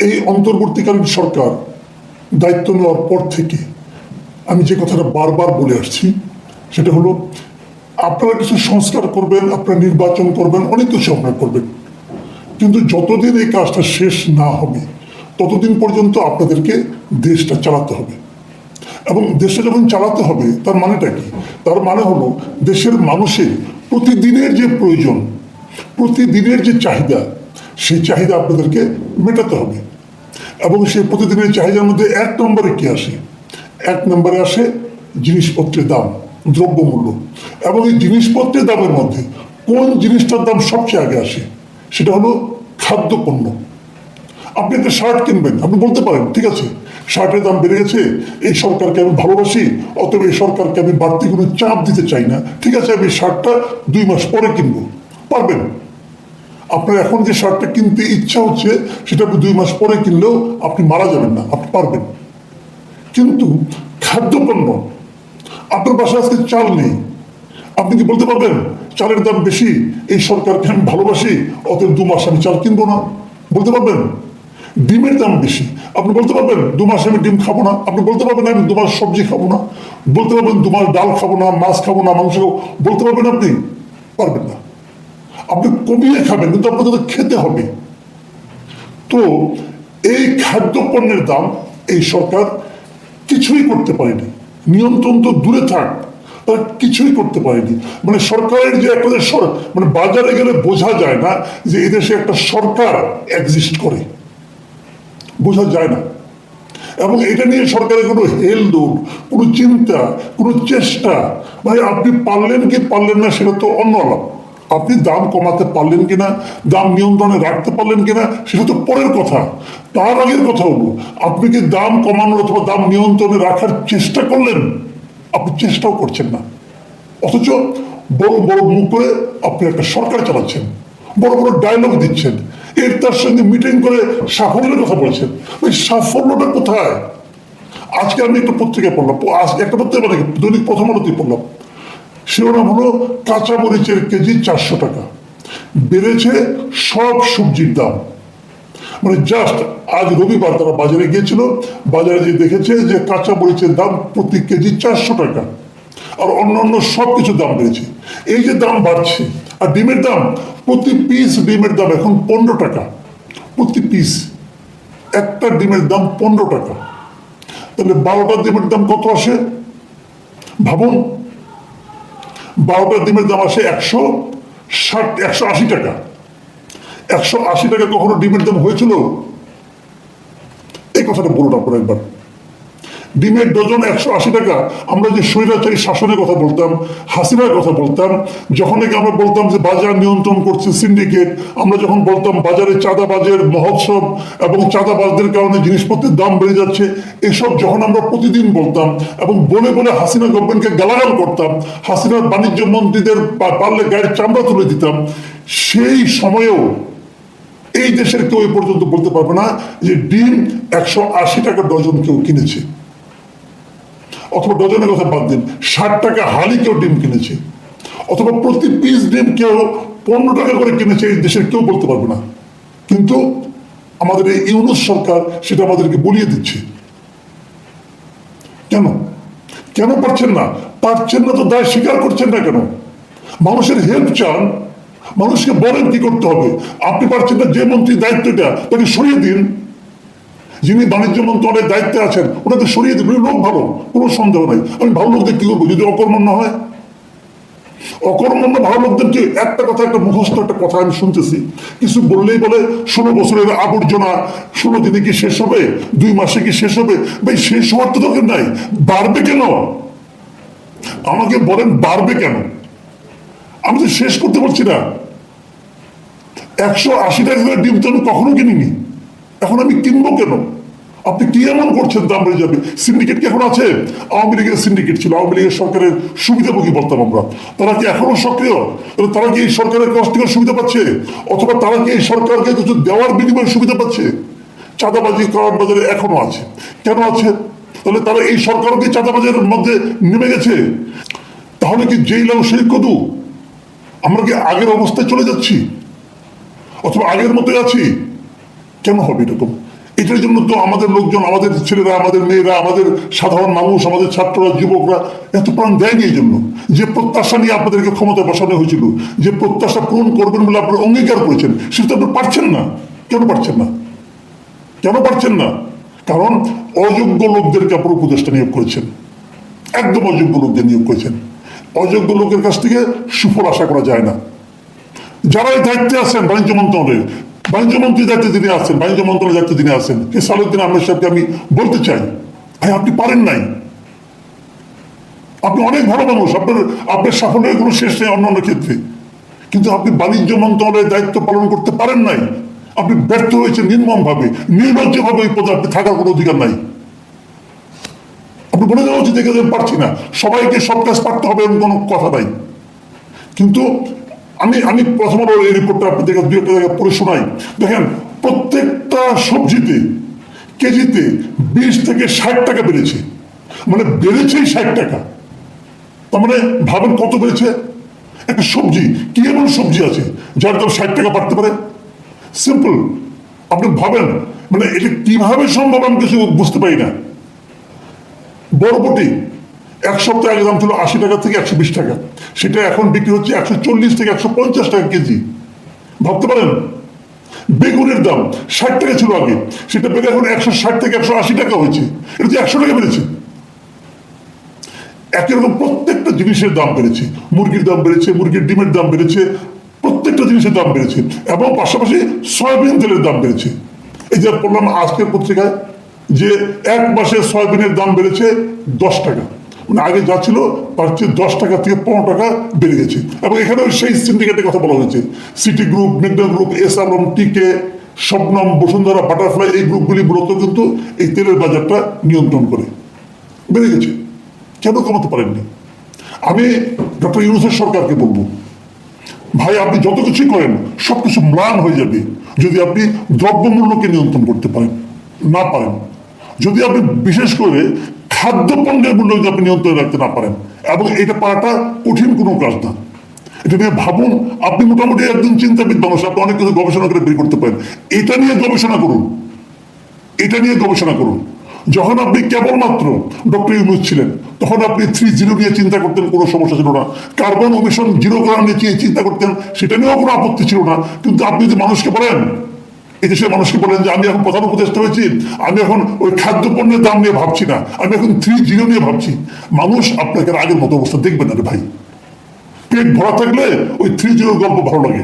এই অন্তর্বর্তীকালীন সরকার দায়িত্ব নেওয়ার পর থেকে আমি যে কথাটা বারবার বলে আসছি, সেটা হলো, আপনারা কিছু সংস্কার করবেন, আপনারা নির্বাচন করবেন, অনেক কিছু আপনারা করবেন। কিন্তু যতদিন এই কাজটা শেষ না হবে, ততদিন পর্যন্ত আপনাদেরকে দেশটা চালাতে হবে। এবং দেশটা যখন চালাতে হবে, তার মানেটা কি? তার মানে হলো, দেশের মানুষের প্রতিদিনের যে প্রয়োজন, প্রতিদিনের যে চাহিদা সেই চাহিদা আপনাদেরকে মেটাতে হবে। এবং সেই প্রতিদিনের চাহিদার মধ্যে এক নম্বরে কি আসে? এক নম্বরে আসে জিনিসপত্রের দাম, দ্রব্যমূল্য। এবং এই জিনিসপত্রের দামের মধ্যে কোন জিনিসটার দাম সবচেয়ে আগে আসে? সেটা হলো খাদ্যপণ্য। আপনি একটা শার্ট কিনবেন, আপনি বলতে পারেন, ঠিক আছে, শার্টের দাম বেড়ে গেছে, এই সরকারকে আমি ভালোবাসি অতএব এই সরকারকে আমি বাড়তি কোনো চাপ দিতে চাই না। ঠিক আছে, আমি শার্টটা দুই মাস পরে কিনবো। পারবেন? আপনার এখন যে শার্টটা কিনতে ইচ্ছা হচ্ছে, সেটা আপনি দুই মাস পরে কিনলেও আপনি মারা যাবেন না, আপনি পারবেন। কিন্তু খাদ্যপণ্য, আপনার বাসায় আজকে চাল নেই। আপনি কি বলতে পারবেন, চালের দাম বেশি, এই সরকারকে আমি ভালোবাসি, অতএব দু মাস আমি চাল কিনবো না? বলতে পারবেন? ডিমের দাম বেশি, আপনি বলতে পারবেন, দু মাস আমি ডিম খাব না? আপনি বলতে পারবেন আমি দু মাস সবজি খাব না? বলতে পারবেন দু মাস ডাল খাব না, মাছ খাব না, মাংস খাব? বলতে পারবেন আপনি? পারবেন না। আপনি কমিয়ে খাবেন, কিন্তু আপনাদের তো খেতে হবে। তো এই খাদ্যপণ্যের দাম এই সরকার কিছুই করতে পারেনি। নিয়ন্ত্রণ তো দূরে থাক কিছুই করতে পারেনি। মানে সরকারের যে একটা মানে বাজারে গেলে বোঝা যায় না যে এদেশে একটা সরকার এক্সিস্ট করে। বোঝা যায় না। এবং এটা নিয়ে সরকারের কোনো হেলদোল কোনো চিন্তা, কোনো চেষ্টা, ভাই আপনি পারলেন কি পারলেন না সেটা তো অন্য আলাপ। আপনি দাম কমাতে পারলেন কিনা, দাম নিয়ন্ত্রণে রাখতে পারলেন কিনা, সেটা তো পরের কথা। তার আগের কথা হলো আপনি কি দাম কমানোর অথবা দাম নিয়ন্ত্রণে রাখার চেষ্টা করলেন? আপনি চেষ্টাও করছেন না। অথচ বড় বড় মুখ করে আপনি একটা সরকার চালাচ্ছেন, বড় বড় ডায়লগ দিচ্ছেন, এর তার সঙ্গে মিটিং করে সাফল্যের কথা বলছেন। ওই সাফল্যটা কোথায়? আজকে আমি একটা পত্রিকা পড়লাম প- আজ একটা পত্রিকা মানে দৈনিক প্রথম আলোতেই পড়লাম। শিরোনাম হলো কাঁচা মরিচের কেজি চারশো টাকা। বেড়েছে সব সবজির দাম। মানে জাস্ট আজ রবিবার তারা বাজারে গিয়েছিল, বাজারে যে দেখেছে যে কাঁচা মরিচের দাম প্রতি কেজি চারশো টাকা। আর অন্য অন্য সব কিছু দাম বেড়েছে। এই যে দাম বাড়ছে, আর ডিমের দাম প্রতি পিস ডিমের দাম এখন পনেরো টাকা। প্রতি পিস একটা ডিমের দাম পনেরো টাকা। তাহলে বারোটা ডিমের দাম কত আসে? ভাবুন। বারোটা ডিমের দাম আসে একশো ষাট, একশো আশি টাকা। একশো আশি টাকা কখনো ডিমের দাম হয়েছিল? এই কথাটা বলুন আপনারা একবার। ডিমের ডজন একশো আশি টাকা, আমরা যে স্বৈরাচারী শাসনের কথা বলতাম, হাসিনার কথা বলতাম, যখন নাকি আমরা বলতাম যে বাজার নিয়ন্ত্রণ করছে সিন্ডিকেট আমরা যখন বলতাম বাজারে চাঁদাবাজের মহোৎসব এবং চাঁদাবাজদের কারণে জিনিসপত্রের দাম বেড়ে যাচ্ছে, এসব যখন আমরা প্রতিদিন বলতাম এবং বলে বলে হাসিনা গভর্নমেন্টকে গালাগাল করতাম, হাসিনার বাণিজ্য মন্ত্রীদের পারলে গায়ের চামড়া তুলে দিতাম, সেই সময়েও এই দেশের কেউ এ পর্যন্ত বলতে পারবে না যে ডিম একশো আশি টাকা ডজন কেউ কিনেছে। অথবা ডজনের কথা বাদ দিন, ষাট টাকা হালি কেউ ডিম কিনেছে, অথবা প্রতি পিস ডিম কেউ পনেরো টাকা করে কিনেছে, এই দেশের কেউ বলতে পারবে না। কিন্তু আমাদের এই ইউনুস সরকার সেটা আমাদেরকে বলিয়ে দিচ্ছে। কেন? কেন পারছেন না? পারছেন না তো দায় স্বীকার করছেন না কেন? মানুষের হেল্প চান, মানুষকে বলেন কি করতে হবে। আপনি পারছেন না, যে মন্ত্রী দায়িত্বটা তাকে সরিয়ে দিন। যিনি বাণিজ্য মন্ত্রণালয়ের দায়িত্বে আছেন ওনাকে সরিয়ে দিন। উনি লোক ভালো, কোনো সন্দেহ নাই। আমি ভালো লোকদের কি করব যদি অকর্মণ্য হয়? অকর্মণ্য ভালো লোকদেরকে একটা কথা, একটা মুখস্থ, একটা কথা আমি শুনতেছি। কিছু বললেই বলে, ষোলো বছরের আবর্জনা, ষোলো দিনে কি শেষ হবে? দুই মাসে কি শেষ হবে? ভাই, শেষ হওয়ার তো দরকার নাই। বাড়বে কেন? আমাকে বলেন, বাড়বে কেন? আমি তো শেষ করতে পারছি না। একশো আশি টাকা ডিম তো আমি কখনো কিনিনি। এখন আমি কিনবো কেন? আপনি কি এমন করছেন দাম বেড়ে যাবে? সিন্ডিকেট কি এখন আছে? আওয়ামী লীগের সিন্ডিকেট ছিল, আওয়ামী লীগের সরকারের সুবিধাভোগী বলতাম আমরা। তারা কি এখনও সক্রিয়? তারা কি এই সরকারের কাছ থেকে সুবিধা পাচ্ছে? অথবা তারা কি এই সরকারকে কিছু দেওয়ার বিনিময়ে সুবিধা পাচ্ছে? চাঁদাবাজি করার বাজারে এখনও আছে। কেন আছে? তাহলে তারা এই সরকারও কি চাঁদাবাজের মধ্যে নেমে গেছে? তাহলে কি যেই লাউ সেই কদু? আমরা কি আগের অবস্থায় চলে যাচ্ছি? অথবা আগের মতোই আছি? কেন হবে এরকম? এটার জন্য তো আমাদের লোকজন, আমাদের ছেলেরা, আমাদের মেয়েরা, আমাদের সাধারণ মানুষ, আমাদের ছাত্ররা, যুবকরা এত প্রাণ দেয়নি এই জন্য। যে প্রত্যাশা নিয়ে আপনাদেরকে ক্ষমতা বসানো হয়েছিল, যে প্রত্যাশা পূরণ করবেন বলে আপনারা অঙ্গীকার করেছেন, সেটা তো আপনি পারছেন না। কেন পারছেন না? কেন পারছেন না? কারণ অযোগ্য লোকদেরকে আপনার উপদেষ্টা নিয়োগ করেছেন। একদম অযোগ্য লোকদের নিয়োগ করেছেন। অযোগ্য লোকের কাছ থেকে সুফল আশা করা যায় না। যারা এই দায়িত্বে আছেন, বাণিজ্য মন্ত্রণালয়ের বাণিজ্য মন্ত্রী দায়িত্বে যিনি আছেন, বাণিজ্য মন্ত্রণালয়ের দায়িত্বে যিনি আছেন সালুদ্দিন আহমেদ সাহেবকে আমি বলতে চাই, ভাই, আপনি পারেন নাই। আপনি অনেক ভালো মানুষ, আপনার আপনার সাফল্যের কোনো শেষ নেই অন্যান্য ক্ষেত্রে। কিন্তু আপনি বাণিজ্য মন্ত্রণালয়ের দায়িত্ব পালন করতে পারেন নাই। আপনি ব্যর্থ হয়েছেন নির্মমভাবে, নির্লজ্জভাবে ওই পদে আপনি থাকার কোনো অধিকার নাই। আপনি বলে দেওয়া উচিত দেখে পারছি না। সবাইকে সব কাজ পারতে হবে এরকম কোনো কথা নাই। কিন্তু আমি আমি প্রথম আলো এই রিপোর্টটা আপনাদেরকে দু একটা জায়গায় পড়ে শোনাই। দেখেন, প্রত্যেকটা সবজিতে, কেজিতে বিশ থেকে ষাট টাকা বেড়েছে। মানে বেড়েছেই ষাট টাকা। তার মানে ভাবেন কত বেড়েছে? একটা সবজি, কি এমন সবজি আছে, যার দাম ষাট টাকা পারতে পারে? সিম্পল আপনি ভাবেন মানে এটা কীভাবে সম্ভব আমি কিছু বুঝতে পারি না। বরবটি এক সপ্তাহ আগে দাম ছিল আশি টাকা থেকে একশো বিশ টাকা। সেটা এখন বিক্রি হচ্ছে একশো চল্লিশ থেকে একশো পঞ্চাশ টাকা কেজি। ভাবতে পারেন? বেগুনের দাম ষাট টাকা ছিল আগে। সেটা বেড়ে এখন একশো ষাট থেকে একশো আশি টাকা হয়েছে। এটা তো একশো টাকা বেড়েছে। একই রকম প্রত্যেকটা জিনিসের দাম বেড়েছে। মুরগির দাম বেড়েছে, মুরগির ডিমের দাম বেড়েছে, প্রত্যেকটা জিনিসের দাম বেড়েছে এবং পাশাপাশি সয়াবিন তেলের দাম বেড়েছে। এই যে পড়লাম আজকের পত্রিকায় যে এক মাসে সয়াবিনের দাম বেড়েছে দশ টাকা। মানে আগে যা ছিল, তার চেয়ে দশ টাকা থেকে পনেরো টাকা বেড়ে গেছে। এবং এখানে সেই সিন্ডিকেটের কথা বলা হয়েছে। সিটি গ্রুপ মেঘনা group S Alam T K Shabnam Bashundhara butterfly এই গ্রুপগুলি মূলত কিন্তু এই তেলের বাজারটা নিয়ন্ত্রণ করে। বেড়ে গেছে। কেন কমাতে পারেননি? আমি ডক্টর ইউনুসের সরকারকে বলব, ভাই, আপনি যত কিছুই করেন সব কিছু ম্লান হয়ে যাবে যদি আপনি দ্রব্যমূল্যকে নিয়ন্ত্রণ করতে পারেন, না পারেন। যদি আপনি বিশেষ করে খাদ্যপণ্যের মূল্য যদি আপনি নিয়ন্ত্রণে রাখতে না পারেন। এবং এটা পারাটা কঠিন কোনো কাজ না। এটা নিয়ে ভাবুন, আপনি মোটামুটি একজন চিন্তাবিদ মানুষ, আপনি অনেক কিছু গবেষণা করে বের করতে পারেন। এটা নিয়ে গবেষণা করুন। এটা নিয়ে গবেষণা করুন। যখন আপনি কেবলমাত্র ডক্টর ইউনুস ছিলেন, তখন আপনি থ্রি জিরো নিয়ে চিন্তা করতেন, কোনো সমস্যা ছিল না। কার্বন অমিশন জিরো করা নিয়ে চিন্তা করতেন, সেটা নিয়েও কোনো আপত্তি ছিল না। কিন্তু আপনি যদি মানুষকে বলেন এই দেশের মানুষকে বলেন যে আমি এখন প্রধান উপদেষ্টা হয়েছি, আমি এখন ওই খাদ্য পণ্যের দাম নিয়ে ভাবছি না, আমি এখন থ্রি জিরো নিয়ে ভাবছি। মানুষ আপনাকে আগের মতো অবস্থা দেখবেন না রে ভাই। পেট ভরা থাকলে ওই থ্রি জিরোর গল্প ভালো লাগে।